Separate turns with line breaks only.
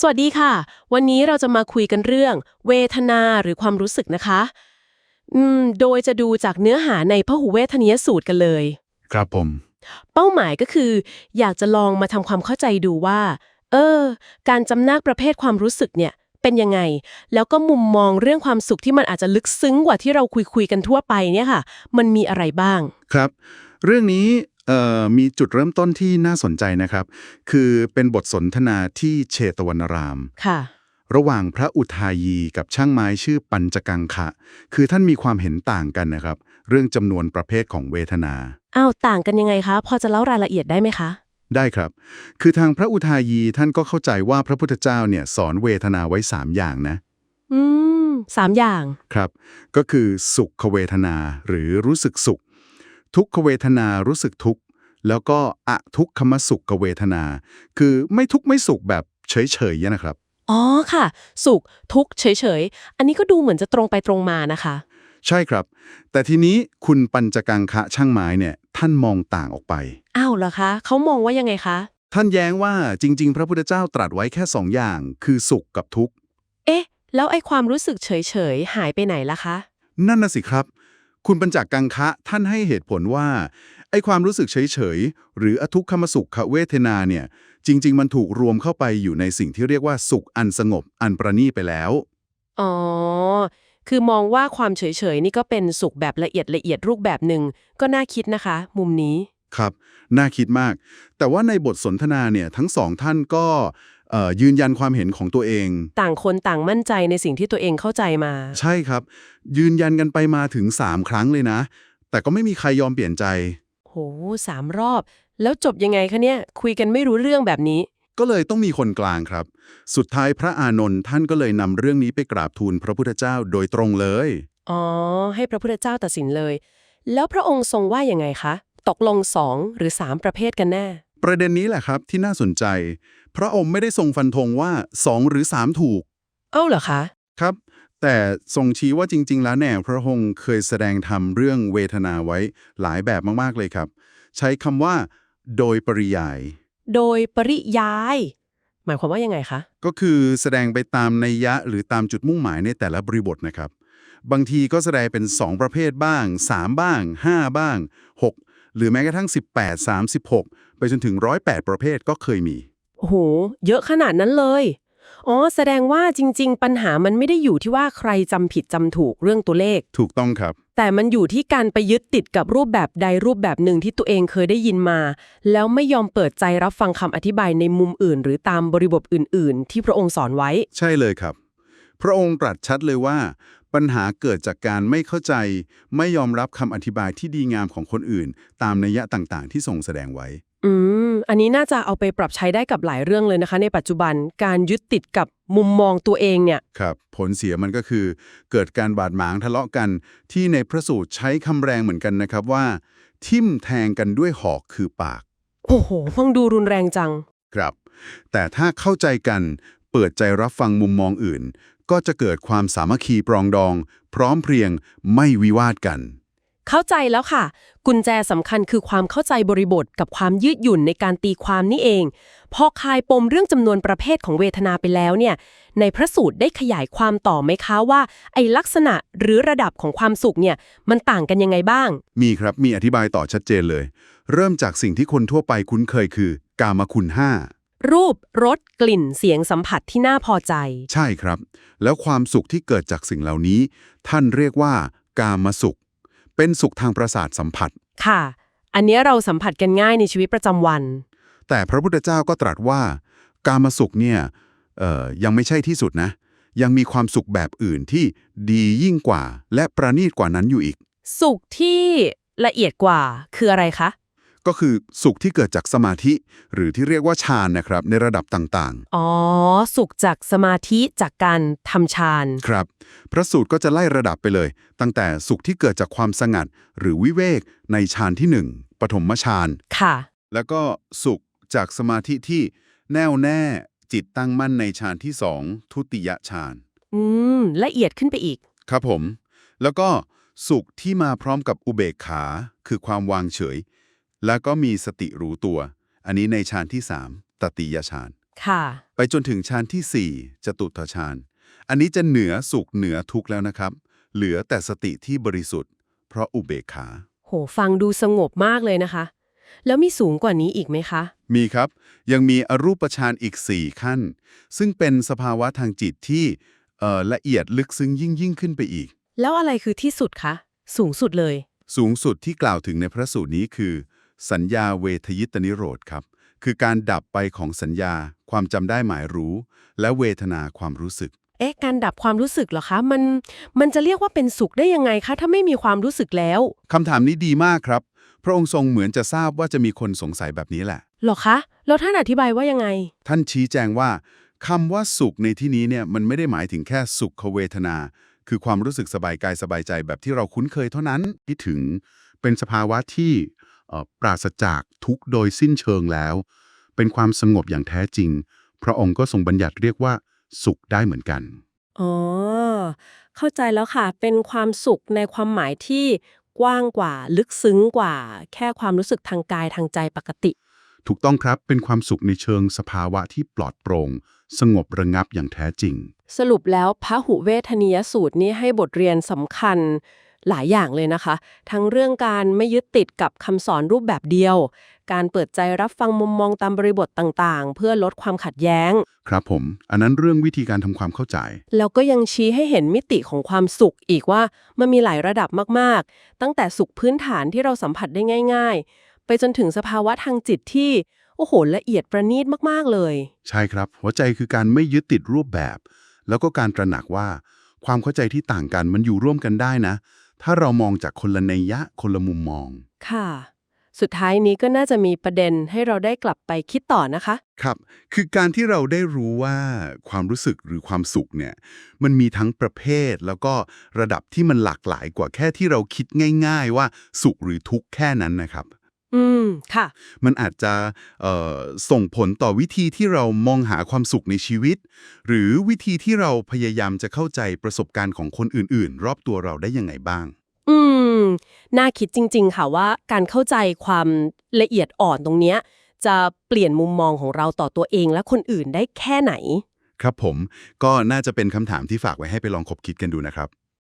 สวัสดีค่ะ วันนี้เราจะมาคุยกันเรื่อง เวทนาหรือความรู้สึกนะคะ อืม โดยจะดูจากเนื้อหาในพหุเวทนียสูตรกันเลย
ครับผม
เป้าหมายก็คือ อยากจะลองมาทำความเข้าใจดูว่า เออ การจำแนกประเภทความรู้สึกเนี่ย เป็นยังไง แล้วก็มุมมองเรื่องความสุขที่มันอาจจะลึกซึ้งกว่าที่เราคุยคุยๆกันทั่วไปเนี่ยค่ะ มันมีอะไรบ้าง
ครับ เรื่องนี้เอ่อ มีจุดเริ่มต้นที่น่าสนใจนะครับ คือเป็นบทสนทนาที่เชตวนาราม
ค่ะ
ระหว่างพระอุทายีกับช่างไม้ชื่อปัญจกังคะคือท่านมีความเห็นต่างกันนะครับ เรื่องจำนวนประเภทของเวทนา
อ้าวต่างกันยังไงคะ พอจะเล่ารายละเอียดได้ไหมคะ
ได้ครับ คือทางพระอุทายีท่านก็เข้าใจว่าพระพุทธเจ้าเนี่ยสอนเวทนาไว้ 3 อย่างนะ
อืมสามอย่าง
ครับ ก็คือสุขเวทนาหรือรู้สึกสุข ทุกขเวทนารู้สึกทุกข์ แล้วก็อทุกขมสุขเวทนา คือไม่ทุกข์ไม่สุขแบบเฉยๆนะครับ
อ๋อค่ะ สุขทุกข์เฉยๆ อันนี้ก็ดูเหมือนจะตรงไปตรงมานะคะ
ใช่ครับ แต่ทีนี้คุณปัญจกังคะช่างไม้เนี่ย ท่านมองต่างออกไป
อ้าวเหรอคะเขามองว่ายังไงคะ
ท่านแย้งว่าจริง ๆ พระพุทธเจ้าตรัสไว้แค่สองอย่าง คือสุขกับทุกข์
เอ๊ะ แล้วไอ้ความรู้สึกเฉยๆหายไปไหนล่ะคะ
นั่นน่ะสิครับ คุณปัญจกังคะท่านให้เหตุผลว่า ไอ้ความรู้สึกเฉย ๆ หรืออทุกขมสุขเวทนาเนี่ย จริง ๆ มันถูกรวมเข้าไปอยู่ในสิ่งที่เรียกว่าสุขอันสงบอันประณีตไปแล้ว
อ๋อ คือมองว่าความเฉย ๆ นี่ก็เป็นสุขแบบละเอียดละเอียดรูปแบบหนึ่งก็น่าคิดนะคะ มุมนี้
ครับ น่าคิดมาก แต่ว่าในบทสนทนาเนี่ยทั้งสองท่านก็เอ่อ ยืนยันความเห็นของตัวเอง
ต่างคนต่างมั่นใจในสิ่งที่ตัวเองเข้าใจมา
ใช่ครับ ยืนยันกันไปมาถึง 3 ครั้งเลยนะ แต่ก็ไม่มีใครยอมเปลี่ยนใจ
โหสามรอบ แล้วจบยังไงคะเนี่ย คุยกันไม่รู้เรื่องแบบนี้
ก็เลยต้องมีคนกลางครับ สุดท้ายพระอานนท์ท่านก็เลยนำเรื่องนี้ไปกราบทูลพระพุทธเจ้าโดยตรงเลย
อ๋อ ให้พระพุทธเจ้าตัดสินเลย แล้วพระองค์ทรงว่ายังไงคะ ตกลงสองหรือสามประเภทกันแน่
ประเด็นนี้แหละครับที่น่าสนใจ พระองค์ไม่ได้ทรงฟันธงว่า 2 หรือ 3 ถูก
เอ้าเหรอคะ
ครับ แต่ทรงชี้ว่าจริง ๆ แล้วแน่พระองค์เคยแสดงธรรมเรื่องเวทนาไว้หลายแบบมากๆเลยครับ ใช้คำว่า โดยปริยาย
โดยปริยาย หมายความว่ายังไงคะ
ก็คือแสดงไปตามนัยยะหรือตามจุดมุ่งหมายในแต่ละบริบทนะครับ บางทีก็แสดงเป็น 2 ประเภทบ้าง 3 บ้าง 5 บ้าง 6 หรือแม้กระทั่ง 18 36 ไปจนถึง 108 ประเภทก็เคยมี
โอ้โห เยอะขนาดนั้นเลย อ๋อ แสดงว่าจริง ๆ ปัญหามันไม่ได้อยู่ที่ว่าใครจำผิดจำถูกเรื่องตัวเลข
ถูกต้องครับ
แต่มันอยู่ที่การไปยึดติดกับรูปแบบใดรูปแบบหนึ่งที่ตัวเองเคยได้ยินมา แล้วไม่ยอมเปิดใจรับฟังคำอธิบายในมุมอื่น หรือตามบริบทอื่น ๆ ที่พระองค์สอนไว้
ใช่เลยครับ พระองค์ตรัสชัดเลยว่า ปัญหาเกิดจากการไม่เข้าใจ ไม่ยอมรับคำอธิบายที่ดีงามของคนอื่น ตามนัยยะต่างๆ ที่ทรงแสดงไว้
อืม อันนี้น่าจะเอาไปปรับใช้ได้กับหลายเรื่องเลยนะคะ ในปัจจุบันการยึดติดกับมุมมองตัวเองเนี่ย
ครับ ผลเสียมันก็คือ เกิดการบาดหมางทะเลาะกัน ที่ในพระสูตรใช้คำแรงเหมือนกันนะครับว่า ทิ่มแทงกันด้วยหอกคือปาก
โอ้โหฟังดูรุนแรงจัง
ครับ แต่ถ้าเข้าใจกัน เปิดใจรับฟังมุมมองอื่น ก็จะเกิดความสามัคคีปรองดอง พร้อมเพรียงไม่วิวาทกัน
เข้าใจแล้วค่ะ กุญแจสำคัญคือความเข้าใจบริบทกับความยืดหยุ่นในการตีความนี่เอง พอคลายปมเรื่องจำนวนประเภทของเวทนาไปแล้วเนี่ย ในพระสูตรได้ขยายความต่อไหมคะว่า ไอลักษณะหรือระดับของความสุขเนี่ยมันต่างกันยังไงบ้าง
มีครับมีอธิบายต่อชัดเจนเลย เริ่มจากสิ่งที่คนทั่วไปคุ้นเคยคือกามคุณห้า
รูปรสกลิ่นเสียงสัมผัสที่น่าพอใจ
ใช่ครับ แล้วความสุขที่เกิดจากสิ่งเหล่านี้ ท่านเรียกว่า กามสุข เป็นสุขทางประสาทสัมผัส
ค่ะ อันเนี้ยเราสัมผัสกันง่ายในชีวิตประจำวัน
แต่พระพุทธเจ้าก็ตรัสว่า กามสุขเนี่ยเอ่อยังไม่ใช่ที่สุดนะ ยังมีความสุขแบบอื่นที่ดียิ่งกว่า และประณีตกว่านั้นอยู่อีก
สุขที่ละเอียดกว่าคืออะไรคะ
ก็คือสุขที่เกิดจากสมาธิ หรือที่เรียกว่าฌานนะครับ ในระดับต่าง
อ๋อ สุขจากสมาธิจากการทำฌาน
ๆครับ พระสูตรก็จะไล่ระดับไปเลย ตั้งแต่สุขที่เกิดจากความสงัด หรือวิเวกในฌานที่หนึ่งปฐมฌาน
ค่ะ
แล้วก็สุขจากสมาธิที่แน่วแน่จิตตั้งมั่นในฌานที่สองทุติยฌาน
อืม ละเอียดขึ้นไปอีก
ครับผม แล้วก็สุขที่มาพร้อมกับอุเบกขา คือความวางเฉย แล้วก็มีสติรู้ตัว อันนี้ในฌานที่ 3 ตติยฌาน
ค่ะ
ไปจนถึงฌานที่ 4 จตุตถฌาน อันนี้จะเหนือสุขเหนือทุกข์แล้วนะครับ เหลือแต่สติที่บริสุทธิ์ เพราะอุเบกขา
โห ฟังดูสงบมากเลยนะคะ แล้วมีสูงกว่านี้อีกไหมคะ
มีครับ ยังมีอรูปฌานอีก 4 ขั้น ซึ่งเป็นสภาวะทางจิตที่เอ่อละเอียดลึกซึ้งยิ่งยิ่งขึ้นไปอีก
แล้วอะไรคือที่สุดคะ สูงสุดเลย
สูงสุดที่กล่าวถึงในพระสูตรนี้คือ สัญญาเวทยิตนิโรธครับ คือการดับไปของสัญญา ความจำได้หมายรู้ และเวทนาความรู้สึก
เอ๊ะ การดับความรู้สึกเหรอคะ มัน มันจะเรียกว่าเป็นสุขได้ยังไงคะ ถ้าไม่มีความรู้สึกแล้ว
คำถามนี้ดีมากครับ พระองค์ทรงเหมือนจะทราบว่าจะมีคนสงสัยแบบนี้แหละ
เหรอคะ แล้วท่านอธิบายว่ายังไง
ท่านชี้แจงว่าคำว่าสุขในที่นี้เนี่ยมันไม่ได้หมายถึงแค่สุขเวทนา คือความรู้สึกสบายกายสบายใจแบบที่เราคุ้นเคยเท่านั้นที่ถึงเป็นสภาวะที่เอ่อ ปราศจากทุกข์โดยสิ้นเชิงแล้ว เป็นความสงบอย่างแท้จริง พระองค์ก็ทรงบัญญัติเรียกว่า สุขได้เหมือนกัน
อ๋อเข้าใจแล้วค่ะ เป็นความสุขในความหมายที่กว้างกว่าลึกซึ้งกว่า แค่ความรู้สึกทางกายทางใจปกติ
ถูกต้องครับเป็นความสุขในเชิงสภาวะที่ปลอดโปร่งสงบระงับอย่างแท้จริง
สรุปแล้วพระหุเวทนียสูตรนี้ให้บทเรียนสำคัญ หลายอย่างเลยนะคะ ทั้งเรื่องการไม่ยึดติดกับคำสอนรูปแบบเดียว การเปิดใจรับฟังมุมมองตามบริบทต่างๆ เพื่อลดความขัดแย้ง
ครับผม อันนั้นเรื่องวิธีการทำความเข้าใจ
แล้วก็ยังชี้ให้เห็นมิติของความสุขอีกว่ามันมีหลายระดับมากๆ ตั้งแต่สุขพื้นฐานที่เราสัมผัสได้ง่าย ๆ ไปจนถึงสภาวะทางจิตที่โอ้โหละเอียดประณีตมากๆเลย
ใช่ครับ หัวใจคือการไม่ยึดติดรูปแบบ แล้วก็การตระหนักว่า ความเข้าใจที่ต่างกันมันอยู่ร่วมกันได้นะ ถ้าเรามองจากคนละนัยยะคนละมุมมอง
ค่ะ สุดท้ายนี้ก็น่าจะมีประเด็นให้เราได้กลับไปคิดต่อนะคะ
ครับ คือการที่เราได้รู้ว่าความรู้สึกหรือความสุขเนี่ย มันมีทั้งประเภทแล้วก็ระดับที่มันหลากหลายกว่าแค่ที่เราคิดง่าย ๆ ว่าสุขหรือทุกข์แค่นั้นนะครับ
อืม ค่ะ
มันอาจจะเอ่อส่งผลต่อวิธีที่เรามองหาความสุขในชีวิต หรือวิธีที่เราพยายามจะเข้าใจประสบการณ์ของคนอื่น ๆ รอบตัวเราได้ยังไงบ้าง
อืม น่าคิดจริง ๆ ค่ะว่าการเข้าใจความละเอียดอ่อนตรงเนี้ย จะเปลี่ยนมุมมองของเราต่อตัวเองและคนอื่นได้แค่ไหน
ครับผม ก็น่าจะเป็นคำถามที่ฝากไว้ให้ไปลองคบคิดกันดูนะครับ